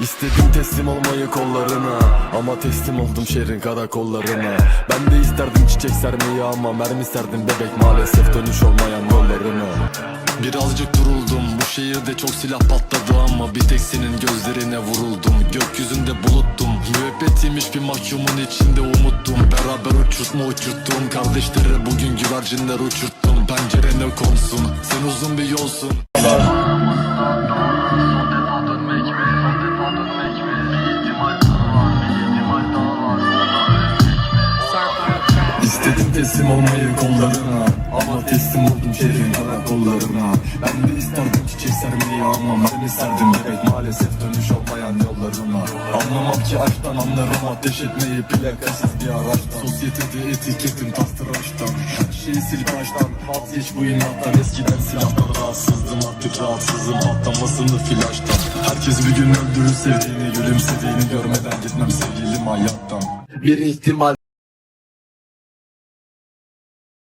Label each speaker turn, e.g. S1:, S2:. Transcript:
S1: İstedim teslim olmayı kollarına Ama teslim oldum şehrin karakollarına. Ben de isterdim çiçek sermeyi ama Mermi serdim bebek maalesef dönüş olmayan yollarına. Birazcık duruldum Bu şehirde çok silah patladı ama Bir tek senin gözlerine vuruldum. Gökyüzünde buluttum Müebbetiymiş bir mahkumun içinde umuttum. Beraber uçurtma uçurttum Kardeşleri bugün güvercinler uçurttum. Pencerene konsun Sen uzun bir yolsun teslim olmayı kollarına. Ama teslim oldum şehrin karakollarına. Ben de isterdim çiçek sermeyi ama Mermi serdim bebek. Maalesef dönüş olmayan yollarına. Anlamam ki aşktan anlarım ateş etmeyi Plakasız bir araçtan. Sosyetede etiketim tastıraçtan Her şeyi sil baştan Vazgeç bu inattan. Eskiden silahtan rahatsızdım artık rahatsızım. Patlamasını flaştan. Herkes bir gün öldürür sevdiğini Gülümsediğini. Görmeden gitmem sevgilim hayattan. Bir ihtimal